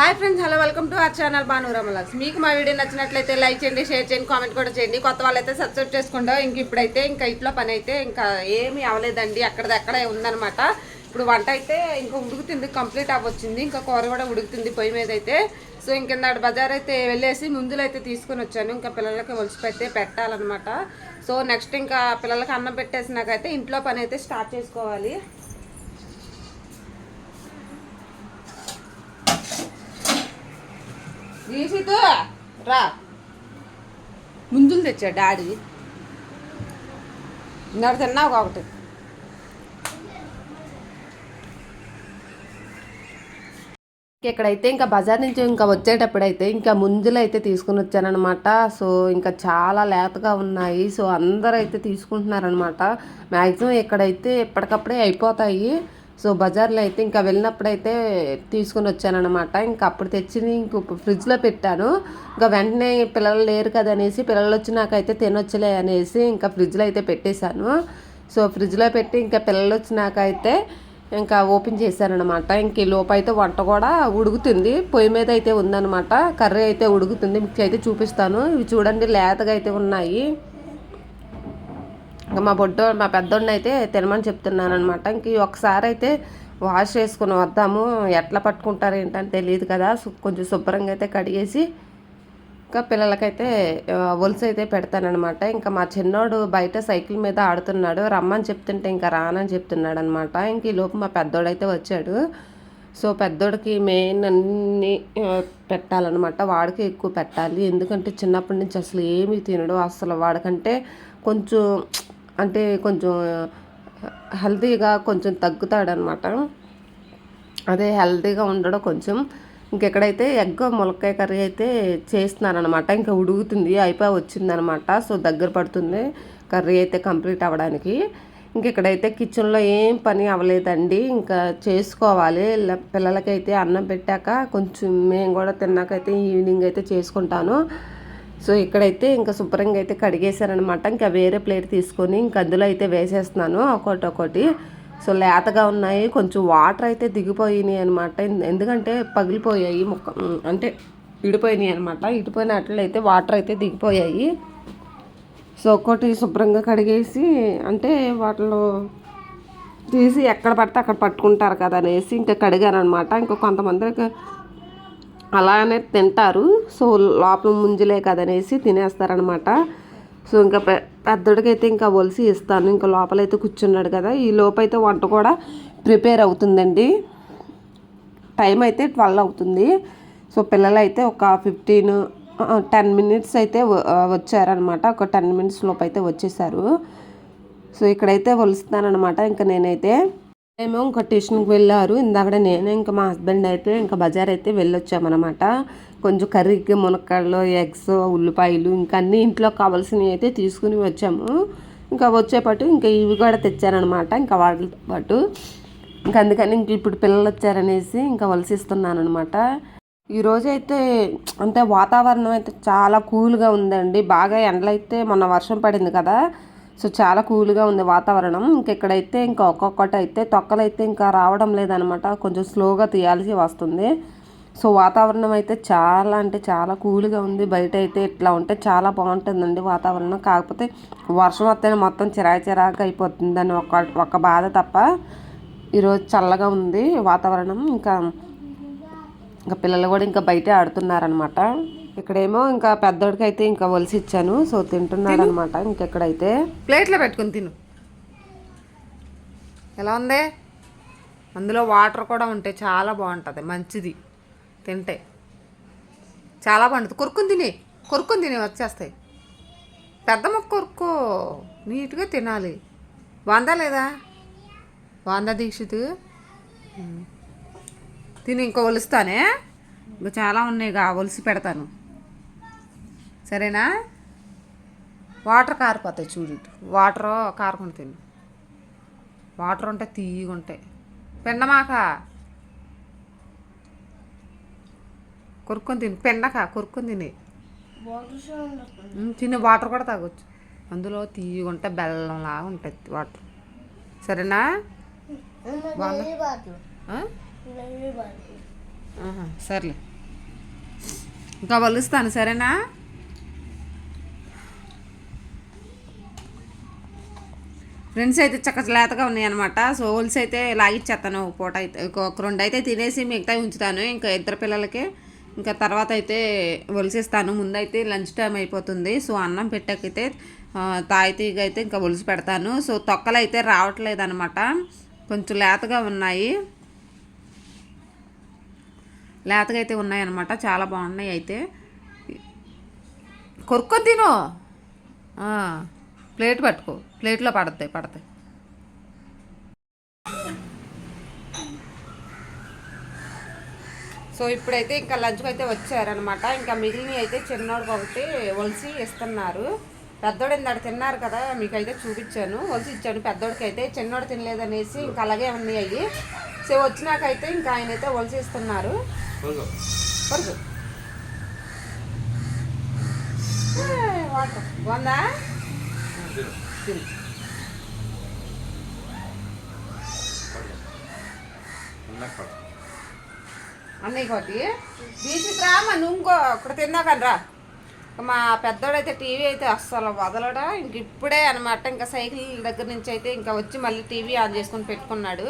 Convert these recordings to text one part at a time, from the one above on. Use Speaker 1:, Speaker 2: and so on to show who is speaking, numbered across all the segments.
Speaker 1: Hi friends hello welcome to our channel బానురమలాస్ మీకు మా video నచ్చినట్లయితే లైక్ చేయండి షేర్ చేయండి కామెంట్ కూడా చేయండి. కొత్త వాళ్ళైతే సబ్స్క్రైబ్ చేసుకోండి. ఇంక ఇప్పుడైతే ఇంకా ఇంట్లో పని అయితే ఇంకా ఏమీ అవ్వలేదండి. అక్కడదక్కడే ఉందనమాట ఇప్పుడు వంట అయితే ఇంకా ఉడుకుతుంది కంప్లీట్ అవ్వచ్చింది. ఇంకా కూర కూడా ఉడుకుతుంది పొయ్యి మీద అయితే. సో ఇంకింద బజార్ అయితే వెళ్ళేసి ముందులో అయితే తీసుకొని వచ్చాను. ఇంకా పిల్లలకి ఒలిసి పెట్టాలన్నమాట. సో నెక్స్ట్ ఇంకా పిల్లలకి అన్నం పెట్టేసినాకైతే ఇంట్లో పని అయితే స్టార్ట్ చేసుకోవాలి. తీసితో రా. ముందులు తెచ్చా డాడీ. ఇందాక తిన్నావు ఒకటి. ఇక్కడైతే ఇంకా బజార్ నుంచి ఇంకా వచ్చేటప్పుడు అయితే ఇంకా ముందులు అయితే తీసుకుని వచ్చానమాట సో ఇంకా చాలా లేతగా ఉన్నాయి. సో అందరూ అయితే తీసుకుంటున్నారనమాట మ్యాక్సిమం ఇక్కడైతే ఎప్పటికప్పుడే అయిపోతాయి. సో బజార్లో అయితే ఇంకా వెళ్ళినప్పుడైతే తీసుకుని వచ్చానమాట ఇంకా అప్పుడు తెచ్చింది ఇంక ఫ్రిడ్జ్లో పెట్టాను. ఇంకా వెంటనే పిల్లలు లేరు కదా అనేసి పిల్లలు వచ్చినాకైతే తినొచ్చలే అనేసి ఇంకా ఫ్రిడ్జ్లో అయితే పెట్టేశాను. సో ఫ్రిడ్జ్లో పెట్టి ఇంకా పిల్లలు వచ్చినాకైతే ఇంకా ఓపెన్ చేశానమాట ఇంక ఈ లోపు అయితే వంట కూడా ఉడుకుతుంది. పొయ్యి మీద అయితే ఉందన్నమాట. కర్రీ అయితే ఉడుకుతుంది. మీకు అయితే చూపిస్తాను. ఇవి చూడండి లేతగా అయితే ఉన్నాయి. ఇంకా మా బొడ్డో మా పెద్దోడిని అయితే తినమని చెప్తున్నాను అనమాట ఇంక ఒకసారి అయితే వాష్ చేసుకుని వద్దాము. ఎట్లా పట్టుకుంటారు ఏంటని తెలియదు కదా. కొంచెం శుభ్రంగా అయితే కడిగేసి ఇంకా పిల్లలకైతే ఆ, ఒలుసు అయితే పెడతానమాట ఇంకా మా చిన్నోడు బయట సైకిల్ మీద ఆడుతున్నాడు. రమ్మని చెప్తుంటే ఇంకా రానని చెప్తున్నాడు అనమాట ఇంక ఈ లోపు మా పెద్దోడైతే వచ్చాడు. సో పెద్దోడికి మెయిన్ అన్నీ పెట్టాలన్నమాట. వాడికి ఎక్కువ పెట్టాలి. ఎందుకంటే చిన్నప్పటి నుంచి అసలు ఏమీ తినడు. అసలు వాడికంటే కొంచెం అంటే కొంచెం హెల్తీగా కొంచెం తగ్గుతాడనమాట. అదే హెల్తీగా ఉండడం కొంచెం. ఇంకెక్కడైతే ఎగ్ ములక్కాయ కర్రీ అయితే చేస్తున్నారనమాట. ఇంకా ఉడుగుతుంది అయిపోయి వచ్చిందనమాట. సో దగ్గర పడుతుంది కర్రీ అయితే కంప్లీట్ అవ్వడానికి. ఇంకెక్కడైతే కిచెన్లో ఏం పని అవ్వలేదండి. ఇంకా చేసుకోవాలి. పిల్లలకైతే అన్నం పెట్టాక కొంచెం మేము కూడా తిన్నాకైతే ఈవినింగ్ అయితే చేసుకుంటాను. సో ఇక్కడైతే ఇంకా శుభ్రంగా అయితే కడిగేశారనమాట ఇంకా వేరే ప్లేట్ తీసుకొని ఇంకా అందులో అయితే వేసేస్తున్నాను. ఒకటి ఒకటి. సో లేతగా ఉన్నాయి. కొంచెం వాటర్ అయితే దిగిపోయినాయి అనమాట ఎందుకంటే పగిలిపోయాయి ముక్క అంటే ఇడిపోయినాయి అనమాట ఇడిపోయినట్లయితే వాటర్ అయితే దిగిపోయాయి. సో ఒక్కోటి శుభ్రంగా కడిగేసి అంటే వాటిలో తీసి ఎక్కడ పడితే అక్కడ పట్టుకుంటారు కదా అనేసి ఇంకా కడిగాను అనమాట ఇంకా కొంతమంది అలానే తింటారు. సో లోపల ముంజలే కదనేసి తినేస్తారనమాట. సో ఇంకా పె పెద్దోడికైతే ఇంకా ఒలిసి ఇస్తాను. ఇంకా లోపలైతే కూర్చున్నాడు కదా. ఈ లోపైతే వంట కూడా ప్రిపేర్ అవుతుందండి. టైం అయితే ట్వెల్వ్ అవుతుంది. సో పిల్లలు అయితే ఒక ఫిఫ్టీన్ టెన్ మినిట్స్ అయితే వచ్చారనమాట. ఒక టెన్ మినిట్స్ లోపు అయితే వచ్చేసారు. సో ఇక్కడైతే వలుస్తానమాట ఇంకా నేనైతే మేము ఇంకా ట్యూషన్కి వెళ్ళారు. ఇందాక నేను ఇంకా మా హస్బెండ్ అయితే ఇంకా బజార్ అయితే వెళ్ళొచ్చామన్నమాట. కొంచెం కర్రీకి మునక్కాడలు ఎగ్స్ ఉల్లిపాయలు ఇంకా అన్ని ఇంట్లో కావాల్సినవి అయితే తీసుకుని వచ్చాము. ఇంకా వచ్చేపాటు ఇంకా ఇవి కూడా తెచ్చారనమాట ఇంకా వాటితో పాటు. ఇంకా అందుకని ఇంక ఇప్పుడు పిల్లలు వచ్చారనేసి ఇంకా వలసిస్తున్నాను అనమాట ఈరోజు అయితే అంటే వాతావరణం అయితే చాలా కూల్గా ఉందండి. బాగా ఎండలైతే మొన్న వర్షం పడింది కదా. సో చాలా కూల్గా ఉంది వాతావరణం. ఇంకెక్కడైతే ఇంకా ఒక్కొక్కటి అయితే తొక్కలైతే ఇంకా రావడం లేదనమాట. కొంచెం స్లోగా తీయాల్సి వస్తుంది. సో వాతావరణం అయితే చాలా అంటే చాలా కూల్గా ఉంది. బయట అయితే ఇట్లా ఉంటే చాలా బాగుంటుందండి వాతావరణం. కాకపోతే వర్షం వస్తే మొత్తం చిరాకు చిరాకు అయిపోతుందని ఒక ఒక బాధ తప్ప ఈరోజు చల్లగా ఉంది వాతావరణం. ఇంకా ఇంకా పిల్లలు కూడా ఇంకా బయటే ఆడుతున్నారనమాట. ఇక్కడేమో ఇంకా పెద్దోడికి అయితే ఇంకా వలసి ఇచ్చాను. సో తింటున్నాడు అనమాట ఇంకెక్కడైతే. ప్లేట్లో పెట్టుకుని తిను. ఎలా ఉంది? అందులో వాటర్ కూడా ఉంటాయి చాలా బాగుంటుంది. మంచిది. తింటే. చాలా బాగుంటుంది. కొరుక్కుని తిని. కొరుక్కుని తిని వచ్చేస్తాయి. పెద్ద మొక్క కొరుక్కో. నీట్గా తినాలి. బాగుందా లేదా? బాగుందా దీక్షిత్. తిని ఇంకో ఒలుస్తానే. ఇంకా చాలా ఉన్నాయి ఒలిసి పెడతాను. సరేనా? వాటర్ కారిపోతాయి చూడు వాటర్ కారకుండా తిను. వాటర్ ఉంటే తీయగా ఉంటాయి. పెండమాక. కొరుక్కొని తిను. పెండక కొరుక్కొని తిని. తిని. వాటర్ కూడా తాగొచ్చు. అందులో తీయగా ఉంటే బెల్లంలాగా ఉంటుంది వాటర్. సరేనా? సర్లే.
Speaker 2: ఇంకా వలుస్తాను. సరేనా? ఫ్రెండ్స్ అయితే చక్క లేతగా ఉన్నాయన్నమాట. సో హోల్స్ అయితే లాగిచ్చేస్తాను. ఒక పూట అయితే ఒక రెండు అయితే తినేసి మిగతా ఉంచుతాను. ఇంకా ఇద్దరు పిల్లలకి ఇంకా తర్వాత అయితే ఒలిసిస్తాను. ముందైతే లంచ్ టైం అయిపోతుంది. సో అన్నం పెట్టకైతే తాయితీగ అయితే ఇంకా ఒలిసి పెడతాను. సో తొక్కలు అయితే రావట్లేదు అనమాట కొంచెం లేతగా ఉన్నాయి. లేతగా అయితే ఉన్నాయన్నమాట. చాలా బాగున్నాయి అయితే. కొరుక్కొని తిను. ప్లేట్ పట్టుకో. ప్లేట్లో పడతాయి పడతాయి. సో ఇప్పుడైతే ఇంకా లంచ్కి అయితే వచ్చారనమాట ఇంకా మిగిలిన అయితే చిన్నోడికి ఒకటి ఒలిసి ఇస్తున్నారు. పెద్దోడు ఇందాక తిన్నారు కదా మీకైతే చూపించాను. ఒలిసి ఇచ్చాను పెద్దోడికి అయితే చిన్నోడు తినలేదనేసి ఇంకా అలాగే ఉన్నాయి అయ్యి. సో వచ్చినాకైతే ఇంకా ఆయన అయితే ఒలిసి ఇస్తున్నారు. వాటర్. బాగుందా? అన్నయ్య కోటి. బీచ్కి రా మా నువ్వు ఇంకో ఇక్కడ తిందాకని రా. మా పెద్దోడైతే టీవీ అయితే అస్సలు వదలడా. ఇంక ఇప్పుడే అనమాట ఇంకా సైకిల్ దగ్గర నుంచి అయితే ఇంకా వచ్చి మళ్ళీ టీవీ ఆన్ చేసుకొని పెట్టుకున్నాడు.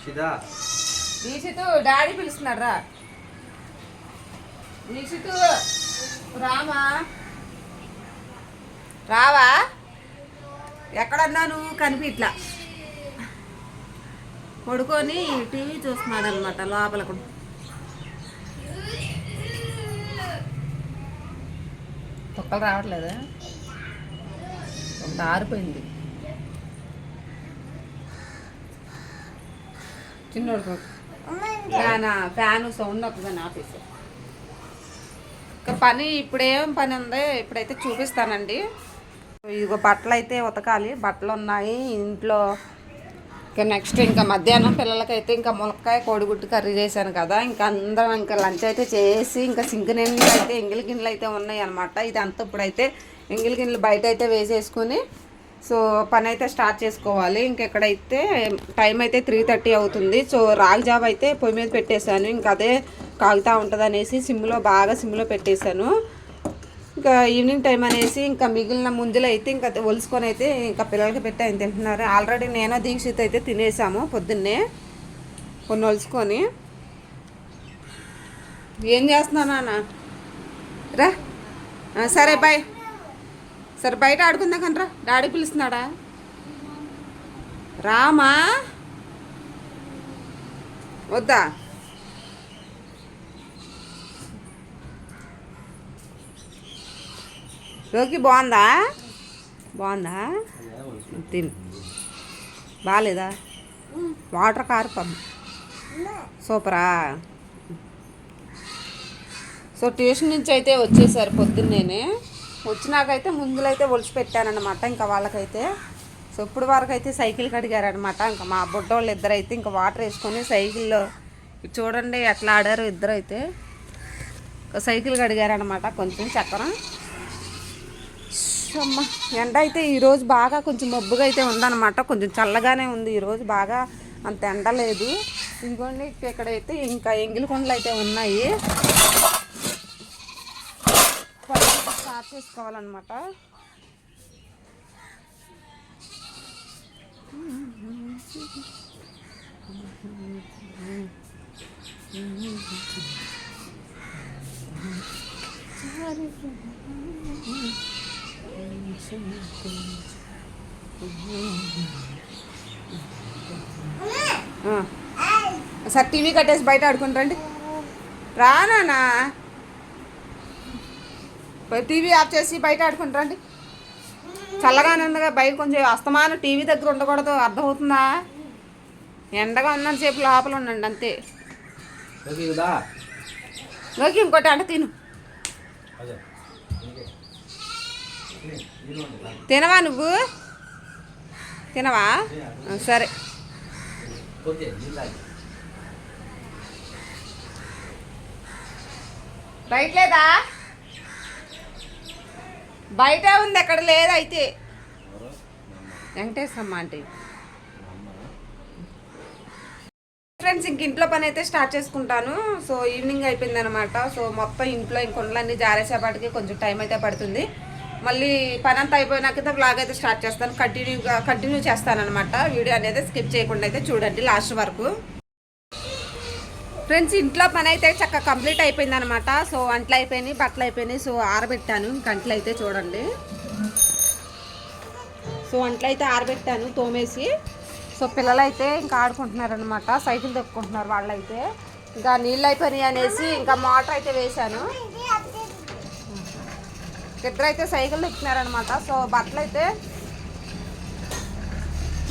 Speaker 3: ఇషిదా
Speaker 2: డాడీ పిలుస్తున్నాడు రా. రామా? రావా? ఎక్కడన్నా నువ్వు కనిపిట్లా పడుకొని టీవీ చూస్తున్నాడు అనమాట లోపల కూడా తొక్కలు రావట్లేదా? ఒక ఆరిపోయింది. చిన్నోడు ఫ్యాన్ ఫ్యాన్ సౌండ్ వస్తుందని ఆఫీస్ ఇంకా పని ఇప్పుడేం పని ఉంది? ఇప్పుడైతే చూపిస్తానండి. ఇదిగో బట్టలు అయితే ఉతకాలి. బట్టలు ఉన్నాయి ఇంట్లో. ఇంకా నెక్స్ట్ ఇంకా మధ్యాహ్నం పిల్లలకైతే ఇంకా ములక్కాయ కోడిగుడ్డు కర్రీ చేశాను కదా. ఇంకా అందరం ఇంకా లంచ్ అయితే చేసి ఇంకా సింక్ నిండా అయితే ఎంగిలి గిన్నెలు అయితే ఉన్నాయి అనమాట ఇదంతా ఇప్పుడైతే ఎంగిలి గిన్నెలు బయట అయితే వేసేసుకుని సో పని అయితే స్టార్ట్ చేసుకోవాలి. ఇంకెక్కడైతే టైం అయితే త్రీ థర్టీ అవుతుంది. సో రాగి జాబ్ అయితే పొయ్యి మీద పెట్టేశాను. ఇంకా అదే కాగుతూ ఉంటుంది అనేసి సిమ్లో బాగా సిమ్లో పెట్టేశాను. ఇంకా ఈవినింగ్ టైం అనేసి ఇంకా మిగిలిన ముందులు అయితే ఇంకా ఒలుసుకొని అయితే ఇంకా పిల్లలకి పెట్టి ఆయన తింటున్నారు. ఆల్రెడీ నేను దీక్షిత్ అయితే తినేసాము పొద్దున్నే కొన్ని ఒలుసుకొని. ఏం చేస్తున్నానా రా. సరే బాయ్. సరే బయట ఆడుకుందా కనరా. డాడీ పిలుస్తున్నాడా? రామా? వద్దా? రోకి బాగుందా? బాగుందా? తిను. బాగాలేదా వాటర్ కారుపం. సూపరా. సో ట్యూషన్ నుంచి అయితే వచ్చేసారు పొద్దున్నేనే. వచ్చినాకైతే ముందులైతే ఒలిచి పెట్టానమాట ఇంకా వాళ్ళకైతే. సో ఇప్పుడు వరకు అయితే సైకిల్ కడిగారనమాట ఇంకా మా బుడ్డోళ్ళు ఇద్దరు అయితే ఇంకా వాటర్ వేసుకొని సైకిల్లో చూడండి ఎట్లా ఆడారు ఇద్దరు అయితే సైకిల్ కడిగారనమాట కొంచెం చక్రం అమ్మ ఎండ అయితే ఈరోజు బాగా కొంచెం మబ్బుగా అయితే ఉందన్నమాట. కొంచెం చల్లగానే ఉంది ఈరోజు బాగా అంత ఎండ లేదు. ఇదిగోండి ఇక్కడైతే ఇంకా ఎంగిలి కొండలు అయితే ఉన్నాయి పనులు స్టార్ట్ చేసుకోవాలన్నమాట. సార్ టీవీ కట్టేసి బయట ఆడుకుంటారండి. రానా టీవీ ఆఫ్ చేసి బయట ఆడుకుంటారండి చల్లగానే ఉందిగా బయట కొంచెం అస్తమానం టీవీ దగ్గర ఉండకూడదు అర్థమవుతుందా? ఎండగా ఉన్నంతసేపు లోపల ఉండండి అంతే. లోకి ఇంకోటి అంటే తిను. తినవా నువ్వు? తినవా? సరే. బయట లేదా? బయట ఉంది ఎక్కడ లేదు అయితే. వెంకటేశ్వరమ్మ అంటే ఫ్రెండ్స్ ఇంక ఇంట్లో పని అయితే స్టార్ట్ చేసుకుంటాను. సో ఈవినింగ్ అయిపోయింది అనమాట సో మొత్తం ఇంట్లో ఇంకొండలన్నీ జారేసేపాటికి కొంచెం టైం అయితే పడుతుంది. మళ్ళీ పని అంతా అయిపోయినాక బ్లాగ్ అయితే స్టార్ట్ చేస్తాను. కంటిన్యూగా కంటిన్యూ చేస్తాను అనమాట వీడియో అనేది స్కిప్ చేయకుండా అయితే చూడండి లాస్ట్ వరకు. ఫ్రెండ్స్ ఇంట్లో పని అయితే చక్కగా కంప్లీట్ అయిపోయింది అనమాట సో అంట్లు అయిపోయినాయి బట్టలు అయిపోయినాయి. సో ఆరబెట్టాను. ఇంక అయితే చూడండి. సో అంట్లు అయితే ఆరబెట్టాను తోమేసి. సో పిల్లలు అయితే ఇంకా ఆడుకుంటున్నారు అనమాట సైకిల్ తొక్కుంటున్నారు వాళ్ళైతే. ఇంకా నీళ్ళు అయిపోయినాయి అనేసి ఇంకా మోటార్ అయితే వేశాను. ఇద్దరు అయితే సైకిల్ తొక్కుతున్నారనమాట సో బట్టలు అయితే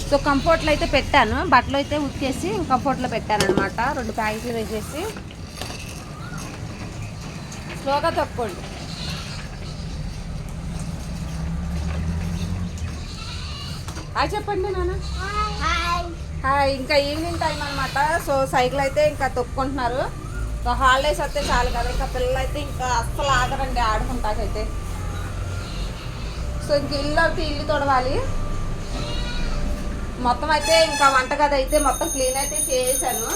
Speaker 2: సో కంఫర్ట్లో అయితే పెట్టాను. బట్టలు అయితే ఉతికేసి కంఫర్ట్లో పెట్టాను అనమాట రెండు ప్యాకెట్లు వేసేసి. స్లోగా తొక్కండి హాయ్ చెప్పండి నాన్న. హాయ్. ఇంకా ఈవినింగ్ టైం అనమాట సో సైకిల్ అయితే ఇంకా తొక్కుంటున్నారు. సో హాలిడేస్ వస్తే చాలు కదా. ఇంకా పిల్లలు అయితే ఇంకా అస్సలు ఆగరండి ఆడుకుంటాకైతే. సో ఇంక ఇల్లు అయితే ఇల్లు తొడవాలి. మొత్తం అయితే ఇంకా వంటగది అయితే మొత్తం క్లీన్ అయితే చేసాను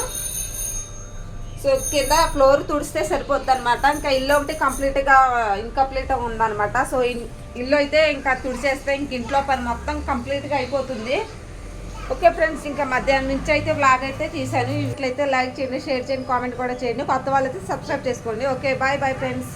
Speaker 2: సో కింద ఫ్లోర్ తుడిస్తే సరిపోద్ది అనమాట ఇంకా ఇల్లు ఒకటి కంప్లీట్గా ఇన్కంప్లీట్గా ఉందన్నమాట. సో ఇన్- ఇల్లు అయితే ఇంకా తుడిచేస్తే ఇంక ఇంట్లో పని మొత్తం కంప్లీట్గా అయిపోతుంది. ఓకే ఫ్రెండ్స్ ఇంకా మధ్యాహ్నం నుంచి అయితే బ్లాగ్ అయితే తీసాను ఇట్లయితే లైక్ చేయండి షేర్ చేయండి కామెంట్ కూడా చేయండి. కొత్త వాళ్ళైతే సబ్స్క్రైబ్ చేసుకోండి. Okay bye bye friends